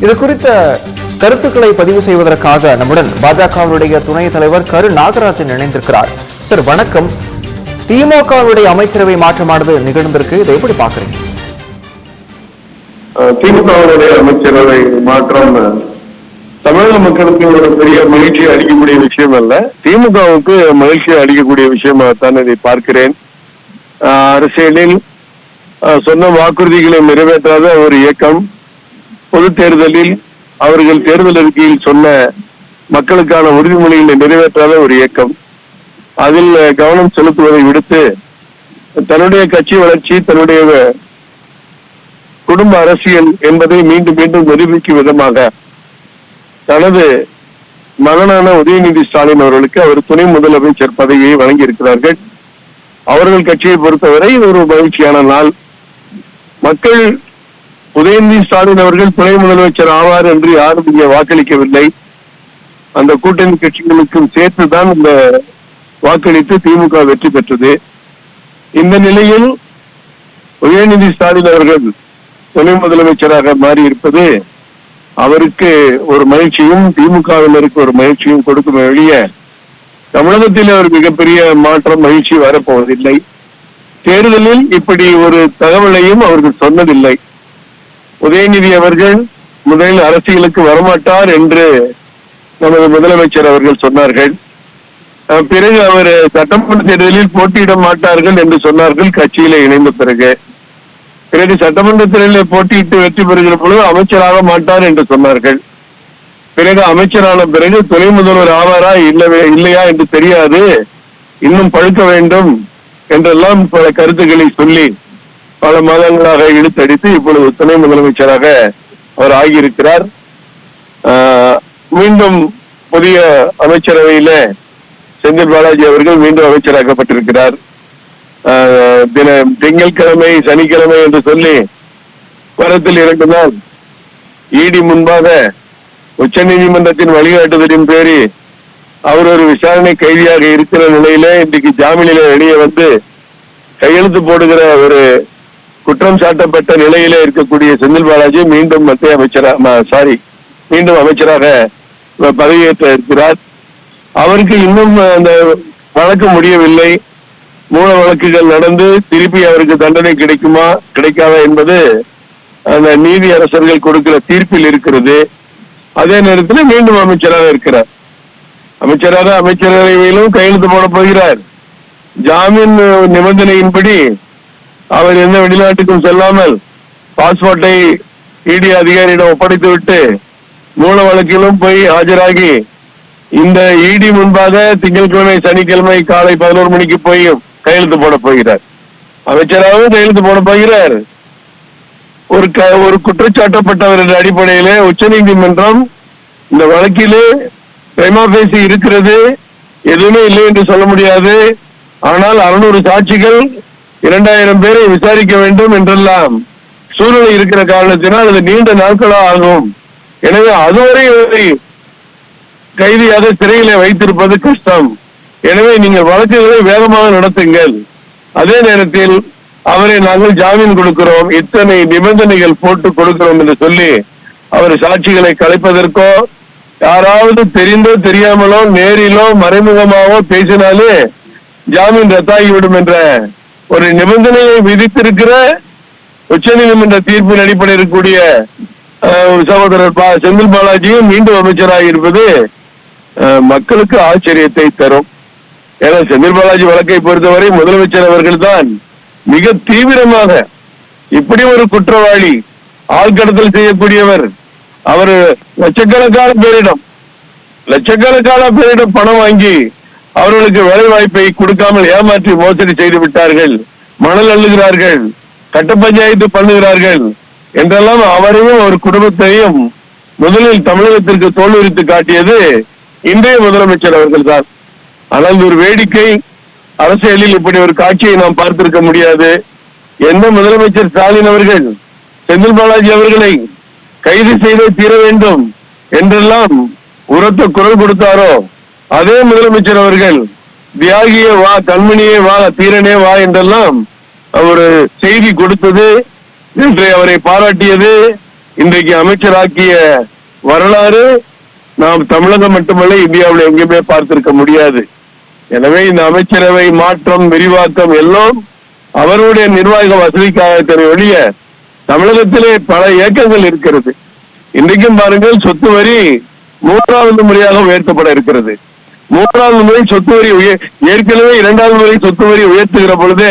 இது குறித்த கருத்துக்களை பதிவு செய்வதற்காக நம்முடன் பாஜகவுடைய துணைத் தலைவர் கரு நாகராஜன் இணைந்திருக்கிறார். சார் வணக்கம். திமுகவுடைய அமைச்சரவை மாற்றமானது நிகழ்ந்திருக்கு. இதை எப்படி பாக்குறீங்க திமுகவுடைய அமைச்சரவை மாற்றம் தமிழக மக்களுக்கு ஒரு பெரிய மகிழ்ச்சியை அளிக்கக்கூடிய விஷயம் அல்ல. திமுகவுக்கு மகிழ்ச்சியை அளிக்கக்கூடிய விஷயமாகத்தான் இதை பார்க்கிறேன். ஆஹ் அரசியலில் ஆஹ் சொன்ன வாக்குறுதிகளை நிறைவேற்றாத ஒரு இயக்கம் பொது தேர்தலில் அவர்கள் தேர்தல் அறிக்கையில் சொன்ன மக்களுக்கான உறுதிமொழிகளை நிறைவேற்றாத ஒரு இயக்கம். அதில் கவனம் செலுத்துவதை விடுத்து தன்னுடைய கட்சி வளர்ச்சி தன்னுடைய குடும்ப அரசியல் என்பதை மீண்டும் மீண்டும் நிரூபிக்கும் விதமாக தனது மகனான உதயநிதி ஸ்டாலின் அவர்களுக்கு அவர் துணை முதலமைச்சர் பதவியை வழங்கி இருக்கிறார்கள் அவர்கள் கட்சியை பொறுத்தவரை இது ஒரு மகிழ்ச்சியான நாள். மக்கள் உதயநிதி ஸ்டாலின் அவர்கள் துணை முதலமைச்சர் ஆவார் என்று யாரும் இங்கே வாக்களிக்கவில்லை. அந்த கூட்டணி கட்சிகளுக்கும் சேர்த்துதான் இந்த வாக்களித்து திமுக வெற்றி பெற்றது. இந்த நிலையில் உதயநிதி ஸ்டாலின் அவர்கள் துணை முதலமைச்சராக மாறி இருப்பது அவருக்கு ஒரு மகிழ்ச்சியும் திமுகவினருக்கு ஒரு மகிழ்ச்சியும் கொடுக்கும் வழிய தமிழகத்தில் ஒரு மிகப்பெரிய மாற்றம் மகிழ்ச்சி வரப்போவதில்லை. தேர்தலில் இப்படி ஒரு தகவலையும் அவர்கள் சொன்னதில்லை. உதயநிதி அவர்கள் முதலில் அரசியலுக்கு வரமாட்டார் என்று நமது முதலமைச்சர் அவர்கள் சொன்னார்கள். பிறகு அவர் சட்டமன்ற தேர்தலில் போட்டியிட மாட்டார்கள் என்று சொன்னார்கள். கட்சியில இணைந்த பிறகு. பிறகு சட்டமன்ற தேர்தலில் போட்டியிட்டு வெற்றி பெறுகிற பொழுது அமைச்சராக மாட்டார் என்று சொன்னார்கள். பிறகு அமைச்சரான பிறகு துணை முதல்வர் ஆவாரா? இல்லவே இல்லையா என்று தெரியாது. இன்னும் பழுக்க வேண்டும் என்றெல்லாம் பல கருத்துக்களை சொல்லி பல மாதங்களாக இழுத்தடித்து இப்பொழுது துணை முதலமைச்சராக அவர் ஆகியிருக்கிறார். மீண்டும் புதிய அமைச்சரவையில செந்தில் பாலாஜி அவர்கள் மீண்டும் அமைச்சராக்கப்பட்டிருக்கிறார். தின திங்கட்கிழமை சனிக்கிழமை என்று சொல்லி வரத்தில் இரண்டு இடி முன்பாக உச்ச நீதிமன்றத்தின் வழிகாட்டுதலின் பேரில் அவர் ஒரு விசாரணை கைதியாக இருக்கிற நிலையில இன்றைக்கு ஜாமீனில வெளியே வந்து கையெழுத்து போடுகிற ஒரு குற்றம் சாட்டப்பட்ட நிலையிலே இருக்கக்கூடிய செந்தில் பாலாஜி மீண்டும் மத்திய அமைச்சராக சாரி மீண்டும் அமைச்சராக பதவியேற்ற இருக்கிறார். அவருக்கு இன்னும் அந்த வழக்கு முடியவில்லை. மூல வழக்குகள் நடந்து திருப்பி அவருக்கு தண்டனை கிடைக்குமா கிடைக்காதா என்பது அந்த நீதி அரசர்கள் கொடுக்கிற தீர்ப்பில் இருக்கிறது. அதே நேரத்தில் மீண்டும் அமைச்சராக இருக்கிறார். அமைச்சராக அமைச்சரவையிலும் கையெழுத்து போட போகிறார். ஜாமீன் நிபந்தனையின்படி அவர் எந்த வெளிநாட்டுக்கும் செல்லாமல் பாஸ்போர்ட்டை இடி அதிகாரியிடம் ஒப்படைத்துவிட்டு மூல வழக்கிலும் போய் ஆஜராகி இந்த இடி முன்பாக திங்கட்கிழமை சனிக்கிழமை காலை பதினோரு மணிக்கு போய் கையெழுத்து போட போகிறார். அமைச்சராகவும் கையெழுத்து போட போகிறார். ஒரு க ஒரு குற்றச்சாட்டப்பட்டவர் என்ற அடிப்படையிலே உச்சநீதிமன்றம் இந்த வழக்கிலே பிரேமா பேசி இருக்கிறது. எதுவுமே இல்லை என்று சொல்ல முடியாது. ஆனால் அறுநூறு சாட்சிகள் இரண்டாயிரம் பேரை விசாரிக்க வேண்டும் என்றெல்லாம் சூழ்நிலை இருக்கிற காரணத்தினால் அது நீண்ட நாட்களா ஆகும். எனவே அதுவரை இவரை கைதியாக சிறையிலே வைத்திருப்பது கஷ்டம். எனவே நீங்கள் வழக்குகளை வேகமாக நடத்துங்கள். அதே நேரத்தில் அவரை நாங்கள் ஜாமீன் கொடுக்கிறோம். இத்தனை நிபந்தனைகள் போட்டு கொடுக்கிறோம் என்று சொல்லி அவர் சாட்சிகளை கலைப்பதற்கோ யாராவது தெரிந்தோ தெரியாமலோ நேரிலோ மறைமுகமாவோ பேசினாலே ஜாமீன் ரத்தாகிவிடும் என்ற ஒரு நிபந்தனையை விதித்திருக்கிற உச்சநீதிமன்ற தீர்ப்பின் அடிப்படையில் இருக்கக்கூடிய சகோதரர் பா செந்தில் பாலாஜியும் மீண்டும் அமைச்சராக இருப்பது மக்களுக்கு ஆச்சரியத்தை தரும். ஏன்னா செந்தில் பாலாஜி வழக்கை பொறுத்தவரை முதலமைச்சர் அவர்கள் தான் மிக தீவிரமாக இப்படி ஒரு குற்றவாளி ஆள்கடத்தல் செய்யக்கூடியவர். அவர் லட்சக்கணக்கான பேரிடம் லட்சக்கணக்கான பேரிடம் பணம் வாங்கி அவர்களுக்கு வேலை வாய்ப்பை கொடுக்காமல் ஏமாற்றி மோசடி செய்து விட்டார்கள். மணல் அள்ளுகிறார்கள். கட்ட பஞ்சாயத்து பண்ணுகிறார்கள். என்றெல்லாம் அவரையும் அவர் குடும்பத்தையும் முதலில் தமிழகத்திற்கு தோல்வித்து காட்டியது இன்றைய முதலமைச்சர் அவர்கள் தான் ஆனால் ஒரு வேடிக்கை அரசியலில் இப்படி ஒரு காட்சியை நாம் பார்த்திருக்க முடியாது. எந்த முதலமைச்சர் ஸ்டாலின் அவர்கள் செந்தில் பாலாஜி அவர்களை கைது செய்தே தீர வேண்டும் என்றெல்லாம் உரத்த குரல் கொடுத்தாரோ? அதே முதலமைச்சர் அவர்கள் தியாகியே வா கண்மணியே வா தீரனே வா என்றெல்லாம் அவர் செய்தி கொடுத்தது இன்று அவரை பாராட்டியது இன்றைக்கு அமைச்சராக்கிய வரலாறு நாம் தமிழகம் மட்டுமல்ல இந்தியாவில் எங்கேயுமே பார்த்திருக்க முடியாது. எனவே இந்த அமைச்சரவை மாற்றம் விரிவாக்கம் எல்லாம் அவருடைய நிர்வாக வசதிக்காக ஒழிய தமிழகத்திலே பல இயக்கங்கள் இருக்கிறது. இன்றைக்கும் பாருங்கள் சொத்து வரி மூன்றாவது முறையாக உயர்த்தப்பட இருக்கிறது. மூன்றாவது முறை சொத்து வரி ஏற்கனவே இரண்டாவது முறை சொத்து வரி உயர்த்துகிற பொழுது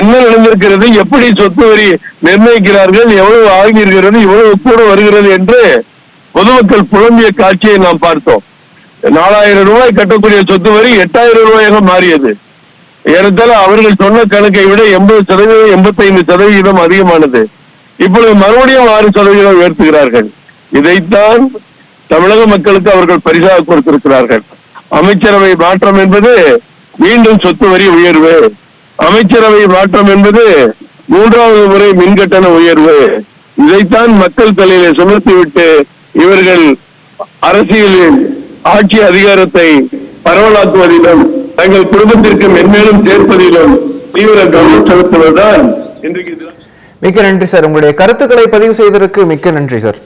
என்ன நடந்திருக்கிறது? எப்படி சொத்து வரி நிர்ணயிக்கிறார்கள்? எவ்வளவு ஆகியிருக்கிறது எவ்வளவு கூட வருகிறது என்று பொதுமக்கள் புலம்பிய காட்சியை நாம் பார்த்தோம். நாலாயிரம் ரூபாய் கட்டக்கூடிய சொத்து வரி எட்டாயிரம் ரூபாயாக மாறியது. ஏறத்தாழ அவர்கள் சொன்ன கணக்கை விட எண்பது சதவீதம் எண்பத்தைந்து சதவீதம் அதிகமானது. இப்பொழுது மறுபடியும் ஆறு சதவீதம் உயர்த்துகிறார்கள். இதைத்தான் தமிழக மக்களுக்கு அவர்கள் பரிசாக கொடுத்திருக்கிறார்கள். அமைச்சரவை மாற்றம் என்பது மீண்டும் சொத்து வரி உயர்வு. அமைச்சரவை மாற்றம் என்பது மூன்றாவது முறை மின்கட்டண உயர்வு. இதைத்தான் மக்கள் தலையிலே சுமத்திவிட்டு இவர்கள் அரசியலில் ஆட்சி அதிகாரத்தை பரவலாக்குவதிலும் தங்கள் குடும்பத்திற்கு மென்மேலும் சேர்ப்பதிலும் தீவிர கவனம் செலுத்துவதுதான் இன்றைக்கு மிக்க நன்றி சார். உங்களுடைய கருத்துக்களை பதிவு செய்ததற்கு மிக்க நன்றி சார்.